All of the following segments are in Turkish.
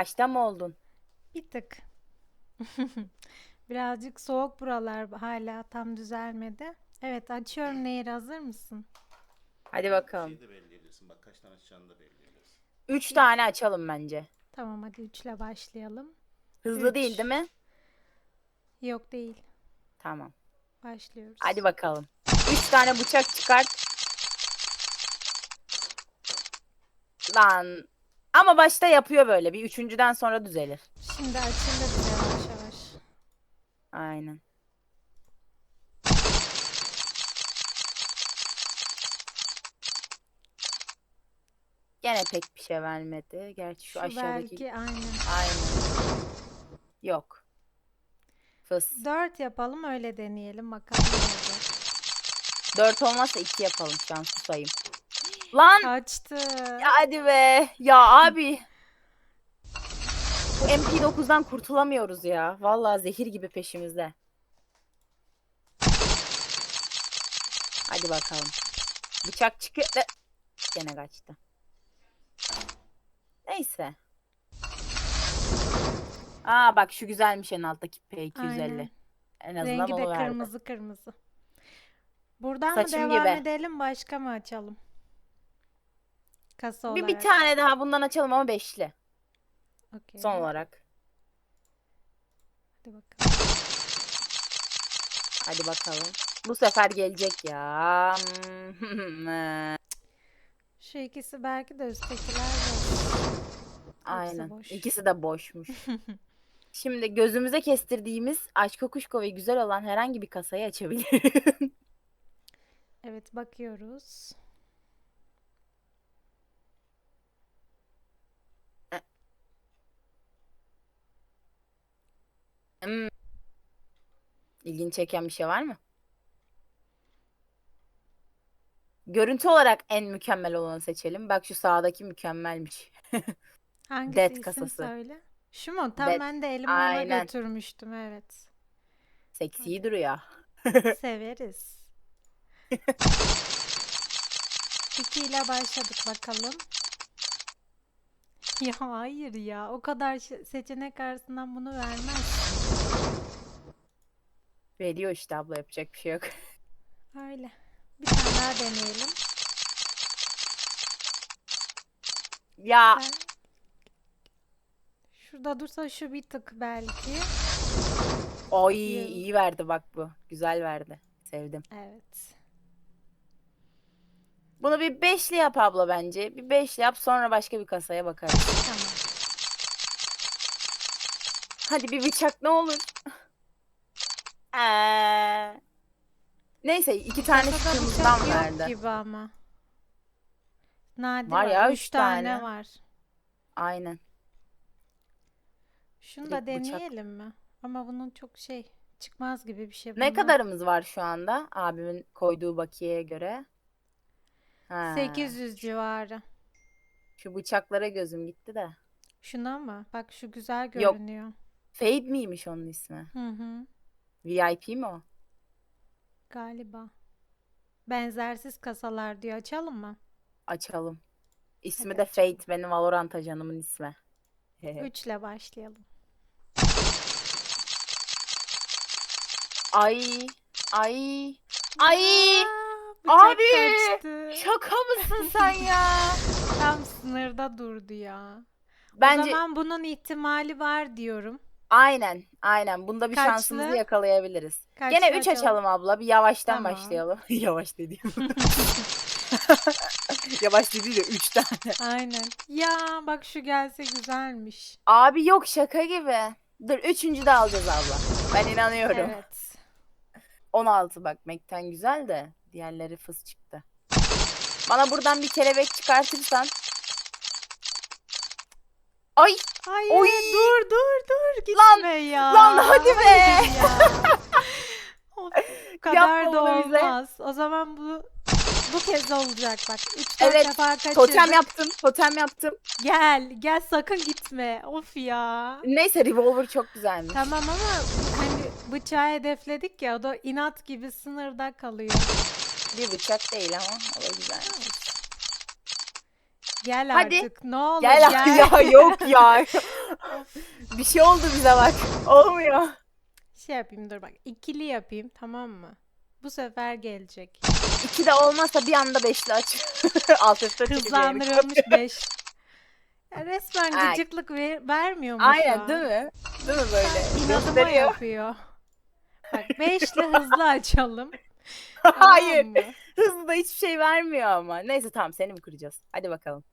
Haşta mı oldun? Bir tık. Birazcık soğuk buralar hala tam düzelmedi. Evet açıyorum Nehir hazır mısın? Hadi bakalım. Şeyi de belirleyebilirsin. Bak kaç tane açacağını da belirleyebilirsin. Üç tane açalım bence. Tamam hadi üçle başlayalım. Hızlı Üç. değil değil mi? Yok değil. Tamam. Başlıyoruz. Hadi bakalım. Üç tane bıçak çıkart. Lan. Ama başta yapıyor böyle. Bir üçüncüden sonra düzelir. Şimdi açıldı bize yavaş yavaş. Aynen. Gene pek bir şey vermedi. Gerçi şu, Şu aşağıdaki. belki aynen. Aynen. Yok. Fıs. Dört yapalım öyle deneyelim bakalım ne olacak. Dört olmazsa iki yapalım şanslı sayayım. Lan! Kaçtı. Ya hadi be. Ya abi. Bu MP9'dan kurtulamıyoruz ya. Vallahi zehir gibi peşimizde. Hadi bakalım. Bıçak çıkıyor. De- Gene kaçtı. Neyse. Aa bak şu güzelmiş en alttaki P250. Aynen. En azından Rengi de onu verdi. kırmızı kırmızı. Buradan Saçım mı devam gibi. edelim başka mı açalım? Kasa Bir, olarak. bir tane daha bundan açalım ama beşli. Okey. Son olarak. Hadi bakalım. Hadi bakalım. Bu sefer gelecek ya. Şu ikisi belki de üsttekiler boş. Aynen. boş. İkisi de boşmuş. Şimdi gözümüze kestirdiğimiz aşk kuşko ve güzel olan herhangi bir kasayı açabilirim. Evet bakıyoruz. Hmm. İlgini çeken bir şey var mı? Görüntü olarak en mükemmel olanı seçelim. Bak şu sağdaki mükemmelmiş. Hangisi Dead isim kasası. söyle. Şu mu? Tam Dead. ben de elimle ona Aynen. götürmüştüm evet. Seksi duruyor. Severiz. İki ile başladık bakalım. Ya hayır ya. O kadar seçenek arasından bunu vermez. Veriyor işte abla yapacak bir şey yok. Öyle. Bir tane daha deneyelim. Ya Ben... Şurada dursa şu bir tık belki. oy iyi verdi bak bu. Güzel verdi. Sevdim. Evet. Bunu bir beşli yap abla bence. Bir beşli yap sonra başka bir kasaya bakarız. Tamam. Hadi bir bıçak ne olur. Ee, Neyse iki tane Kasada kırmızıdan bıçak yok verdi. gibi ama. Nadir Var var. ya, Üç üç tane tane. var. Aynen. Şunu da Direkt bıçak. deneyelim mi? Ama bunun çok şey çıkmaz gibi bir şey Ne kadarımız var şu anda abimin koyduğu bakiyeye göre? Ha, 800 civarı. Şu bıçaklara gözüm gitti de. Şuna mı? Bak şu güzel Yok. görünüyor. Fade miymiş onun ismi? Hı hı. VIP mi o? Galiba. Benzersiz kasalar diyor. Açalım mı? Açalım. İsmi Hadi de. Fate benim Valorant ajanımın ismi. 3 ile başlayalım. Ay ay ay Aa, bıçak Abi! kaçtı. şaka mısın sen ya? Tam sınırda durdu ya. O Bence zaman bunun ihtimali var diyorum. aynen aynen bunda bir Kaçlı? şansımızı yakalayabiliriz. Kaçlı Gene 3 açalım? açalım abla bir yavaştan Tamam. başlayalım. Yavaş dediğim. Yavaş dediği de 3 tane. Aynen. Ya bak şu gelse güzelmiş. Abi yok şaka gibi. Dur üçüncü de alacağız abla. Ben inanıyorum. Evet. 16 bak Mac'ten güzel de diğerleri fıs çıktı. Bana buradan bir kelebek çıkartırsan. Ay Hayır Oy! dur dur dur Lan, gitme ya. lan hadi be. Bu kadar Yapma da bize. olmaz. O zaman bu bu kez olacak bak. 3 4 Evet, defa kaçırdık. totem yaptım totem yaptım. Gel gel sakın gitme. Of ya. Neyse revolver çok güzelmiş. Tamam ama hani bıçağı hedefledik ya o da inat gibi sınırda kalıyor. Bir bıçak değil ama o da güzel. Gel Hadi. artık ne olur Gel gel. ya yok ya. Bir şey oldu bize bak. Olmuyor. Şey yapayım dur bak. ikili yapayım tamam mı? Bu sefer gelecek. İki de olmazsa bir anda beşli aç. Alt üstü Hızlandırılmış 5. Ya resmen Ay. gıcıklık ver- vermiyor mu Aynen an? değil mi? Değil mi böyle? İnadıma Gösteriyor. yapıyor. Bak 5'li hızlı açalım. Hayır. Tamam mı? Hızlı da hiçbir şey vermiyor ama. Neyse tamam seni mi kıracağız? Hadi bakalım.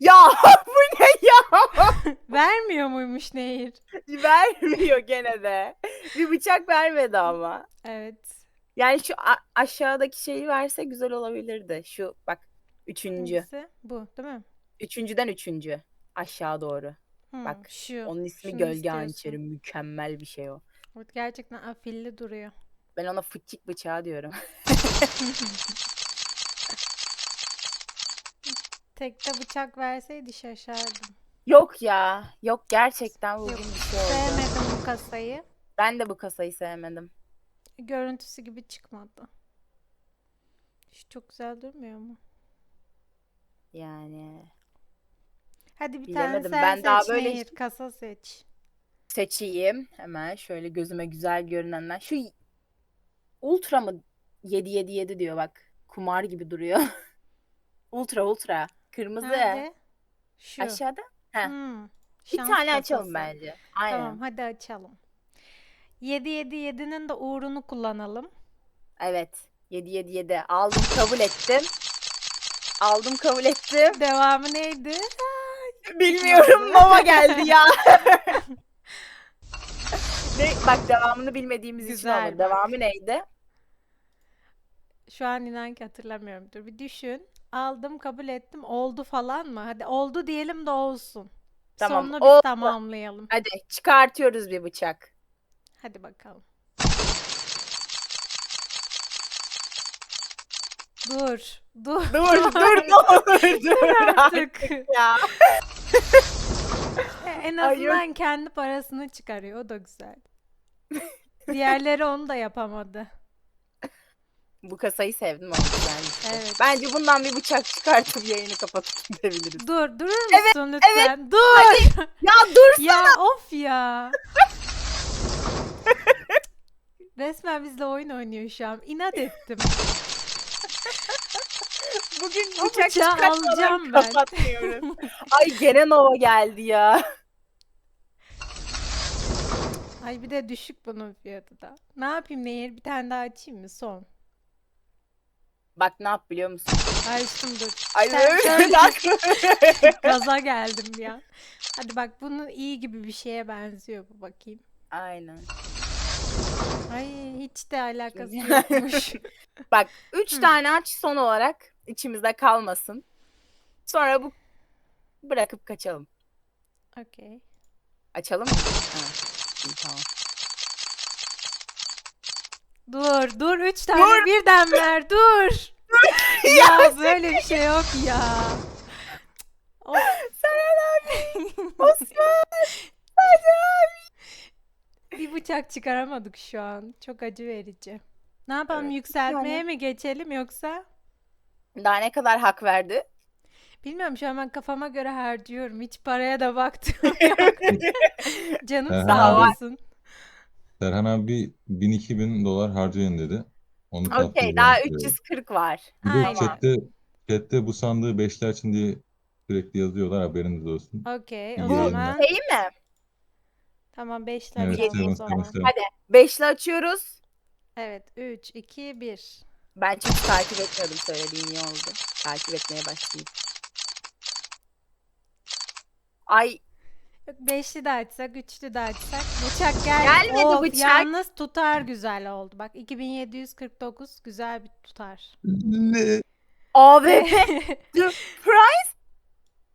Ya bu ne ya? Vermiyor muymuş Nehir? Vermiyor gene de. Bir bıçak vermedi ama. Evet. Yani şu a- aşağıdaki şeyi verse güzel olabilirdi. Şu bak üçüncü. Hangisi? Bu değil mi? Üçüncüden üçüncü. Aşağı doğru. Hı, Bak, şu. Onun ismi Şunu Gölge istiyorsun. Hançeri. Mükemmel bir şey o. Evet, gerçekten afilli duruyor. Ben ona fıçık bıçağı diyorum. Tekte bıçak verseydi şaşardım. Yok ya. Yok gerçekten bugün Yok, bir şey oldu. Sevmedim bu kasayı. Ben de bu kasayı sevmedim. Görüntüsü gibi çıkmadı. Şu çok güzel durmuyor mu? Yani Hadi bir Bilemedim, tane sen ben seç daha böyle Nehir, kasa seç. Seçeyim. Hemen şöyle gözüme güzel görünenler. Şu ultra mı 777 diyor bak. Kumar gibi duruyor. ultra ultra. Kırmızı. Nerede? Şu. Aşağıda. Heh. Hmm, Bir şans tane açalım kasası. bence. Aynen. Tamam hadi açalım. 777'nin de uğrunu kullanalım. Evet. 777 aldım kabul ettim. Aldım kabul ettim. Devamı neydi? Bilmiyorum Nova geldi ya. ne, bak devamını bilmediğimiz için Güzel oldu. bak. Devamı neydi? Şu an inan ki hatırlamıyorum. Dur bir düşün. Aldım, kabul ettim. Oldu falan mı? Hadi oldu diyelim de olsun. Tamam, Sonunu biz oldu. tamamlayalım. Hadi çıkartıyoruz bir bıçak. Hadi bakalım. Dur. Dur. Dur dur ne olur dur artık. ya. en Ay, azından kendi parasını çıkarıyor. O da güzel. Diğerleri onu da yapamadı. Bu kasayı sevdim ama güzelmiş. Evet. Bence bundan bir bıçak çıkartıp yayını kapatıp gidebiliriz. Dur, durur musun lütfen? Dur. Ya dur! Ya of ya. Resmen bizle oyun oynuyor şu an. İnat ettim. Bugün bıçak bıçağı çıkartmadan kapatmıyoruz. Ay gene Nova geldi ya. Ay bir de düşük bunun fiyatı da. Ne yapayım Nehir? Bir tane daha açayım mı? Son. Bak ne yap biliyor musun? Açtım dur. Ay Sen söyle. Gaza geldim ya. Hadi bak bunun iyi gibi bir şeye benziyor bu bakayım. Aynen. Ay hiç de alakası yokmuş. Bak üç tane aç son olarak içimizde kalmasın. Sonra bu bırakıp kaçalım. Okey. Açalım mı? Ha, iyi, tamam. Dur, dur. Üç tane Dur. birden ver. Dur. ya böyle bir şey yok ya. Of. Osman! Bir bıçak çıkaramadık şu an. Çok acı verici. Ne yapalım Evet, yükseltmeye yani- mi geçelim yoksa? Daha ne kadar hak verdi? Bilmiyorum şu an ben kafama göre harcıyorum. Hiç paraya da baktım yok. Canım Aha. sağ Var. olsun. Serhan abi 1000-2000 dolar harcayın dedi. Onu Okey daha yapıyorum. 340 var. Bir de Aynen. chatte, chatte bu sandığı beşli açın diye sürekli yazıyorlar haberiniz olsun. Okey İyi o yayınlar. zaman. Şey mi? Tamam 5 Evet, seven o seven zaman. seven. Hadi. Beşli açıyoruz. Evet 3, 2, 1. Ben çünkü takip etmiyordum söylediğin iyi oldu. Takip etmeye başlayayım. Ay Beşli de açsak, üçlü de açsak. Bıçak geldi. Gelmedi Of, bıçak. Yalnız tutar güzel oldu. Bak 2749 güzel bir tutar. Ne? AVP Price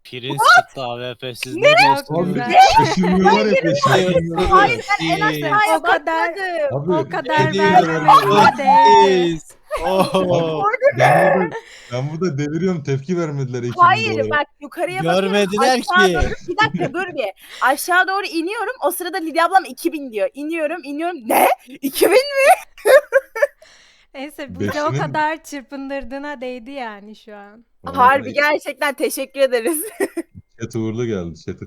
Pirinç çıktı AWP'siz ne Çok diyorsun? güzel. Şaşırmıyorlar ya peşin. Hayır ben en aşağıya O kadar- bakmadım. Abi O kadar Hediye vermeme değdi. Pirinç. Oo. ben burada, ben burada deviriyorum tepki vermediler 2000 Hayır dolara. bak yukarıya bakıyorum. Görmediler aşağı ki. Doğru, bir dakika dur bir. Aşağı doğru iniyorum. O sırada Lidya ablam 2000 diyor. İniyorum iniyorum. Ne? 2000 Neyse bize o Beşinin- kadar çırpındırdığına değdi yani şu an. Harbi gerçekten teşekkür ederiz. Chat uğurlu geldi. Chat'e